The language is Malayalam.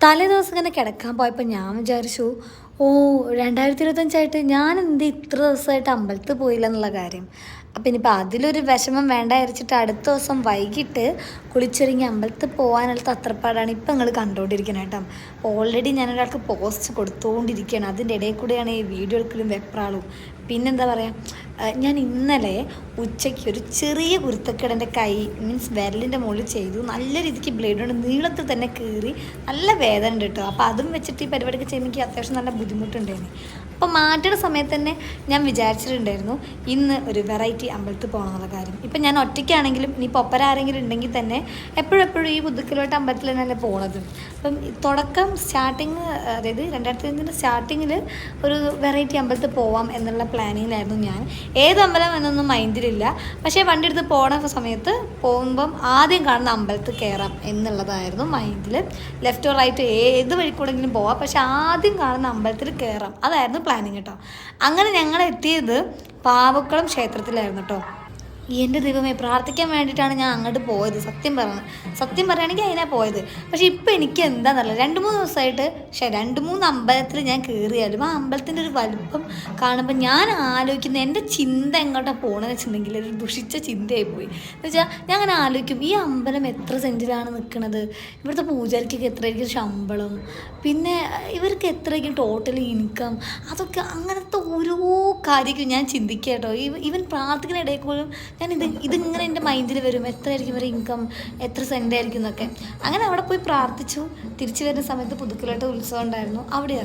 തലേ ദിവസം ഇങ്ങനെ കിടക്കാൻ പോയപ്പോൾ ഞാൻ വിചാരിച്ചു ഓ രണ്ടായിരത്തി ഇരുപത്തഞ്ചായിട്ട് ഞാൻ എന്ത് ഇത്ര ദിവസമായിട്ട് അമ്പലത്തിൽ പോയില്ല എന്നുള്ള കാര്യം? അപ്പം ഇനിയിപ്പോൾ അതിലൊരു വിഷമം വേണ്ട അരച്ചിട്ട് അടുത്ത ദിവസം വൈകിട്ട് കുളിച്ചൊരുങ്ങി അമ്പലത്തിൽ പോകാനുള്ള തത്രപ്പാടാണ് ഇപ്പം നിങ്ങൾ കണ്ടുകൊണ്ടിരിക്കുന്നത് കേട്ടോ ഓൾറെഡി ഞാനൊരാൾക്ക് പോസ്റ്റ് കൊടുത്തുകൊണ്ടിരിക്കുകയാണ് അതിന്റെ ഇടയിൽ കൂടെയാണ് ഈ വീഡിയോ എടുക്കലും വെപ്രാളും പിന്നെന്താ പറയുക ഞാൻ ഇന്നലെ ഉച്ചയ്ക്ക് ഒരു ചെറിയ കുരുത്തക്കേടന്റെ കൈ മീൻസ് വിരലിന്റെ മുകളിൽ ചെയ്തു. നല്ല രീതിക്ക് ബ്ലേഡ് കൊണ്ട് നീളത്തിൽ തന്നെ കീറി നല്ല വേദന ഉണ്ട് കേട്ടോ. അപ്പോൾ അതും വെച്ചിട്ട് ഈ പരിപാടിയൊക്കെ ചെയ്യുമ്പോൾ എനിക്ക് അത്യാവശ്യം നല്ല ബുദ്ധിമുട്ടുണ്ടായിരുന്നു. അപ്പോൾ മാറ്റുന്ന സമയത്ത് തന്നെ ഞാൻ വിചാരിച്ചിട്ടുണ്ടായിരുന്നു ഇന്ന് ഒരു വെറൈറ്റി അമ്പലത്തിൽ പോകണം എന്നുള്ള കാര്യം. ഇപ്പം ഞാൻ ഒറ്റയ്ക്കാണെങ്കിലും ഇനി ഒപ്പര ആരെങ്കിലും ഉണ്ടെങ്കിൽ തന്നെ എപ്പോഴും എപ്പോഴും ഈ ബുദ്ധിക്കലോട്ട് അമ്പലത്തിൽ തന്നെയല്ലേ പോണത്. അപ്പം തുടക്കം സ്റ്റാർട്ടിങ് അതായത് രണ്ടായിരത്തി അഞ്ചിന്റെ സ്റ്റാർട്ടിങ്ങിൽ ഒരു വെറൈറ്റി അമ്പലത്തിൽ പോവാം എന്നുള്ള പ്ലാനിങ്ങിലായിരുന്നു ഞാൻ. ഏത് അമ്പലം എന്നൊന്നും മൈൻഡിലില്ല. പക്ഷേ വണ്ടി എടുത്ത് പോണ സമയത്ത് പോകുമ്പം ആദ്യം കാണുന്ന അമ്പലത്തിൽ കയറാം എന്നുള്ളതായിരുന്നു മൈൻഡിൽ ലെഫ്റ്റ് ഓർ റൈറ്റ് ഏത് വഴി വഴിക്കൂടെങ്കിലും പോവാം. പക്ഷേ ആദ്യം കാണുന്ന അമ്പലത്തിൽ കയറാം അതായിരുന്നു പ്ലാനിങ് കേട്ടോ അങ്ങനെ ഞങ്ങൾ എത്തിയത് പാവക്കുളം ക്ഷേത്രത്തിലായിരുന്നു കേട്ടോ എന്റെ ദൈവമേ പ്രാർത്ഥിക്കാൻ വേണ്ടിയിട്ടാണ് ഞാൻ അങ്ങോട്ട് പോയത്. സത്യം പറഞ്ഞു സത്യം പറയുകയാണെങ്കിൽ അതിനാണ് പോയത്. പക്ഷേ ഇപ്പം എനിക്ക് എന്താണെന്നല്ല രണ്ട് മൂന്ന് ദിവസമായിട്ട് പക്ഷേ രണ്ട് മൂന്ന് അമ്പലത്തിൽ ഞാൻ കയറിയാലും ആ അമ്പലത്തിന്റെ ഒരു വലുപ്പം കാണുമ്പോൾ ഞാൻ ആലോചിക്കുന്ന എന്റെ ചിന്ത എങ്ങോട്ടാണ് പോകണമെന്ന് വെച്ചിട്ടുണ്ടെങ്കിൽ ഒരു ദുഷിച്ച ചിന്തയായി പോയി എന്ന് വെച്ചാൽ ഞാൻ അങ്ങനെ ആലോചിക്കും ഈ അമ്പലം എത്ര സെന്റിലാണ് നിൽക്കുന്നത് ഇവിടുത്തെ പൂജാരിക്കൊക്കെ എത്രയായിരിക്കും ശമ്പളം? പിന്നെ ഇവർക്ക് എത്രയായിരിക്കും ടോട്ടൽ ഇൻകം അതൊക്കെ അങ്ങനത്തെ ഓരോ കാര്യമൊക്കെ ഞാൻ ചിന്തിക്കുക കേട്ടോ. ഈവൻ പ്രാർത്ഥിക്കുന്ന ഇടയിൽ പോലും ഞാൻ ഇത് ഇതിങ്ങനെ എന്റെ മൈൻഡിൽ വരും. എത്രയായിരിക്കും ഒരു ഇൻകം എത്ര സെന്റ് ആയിരിക്കും എന്നൊക്കെ. അങ്ങനെ അവിടെ പോയി പ്രാർത്ഥിച്ചു. തിരിച്ചു വരുന്ന സമയത്ത് പുതുക്കലോട്ട് ഉത്സവം ഉണ്ടായിരുന്നു. അവിടെ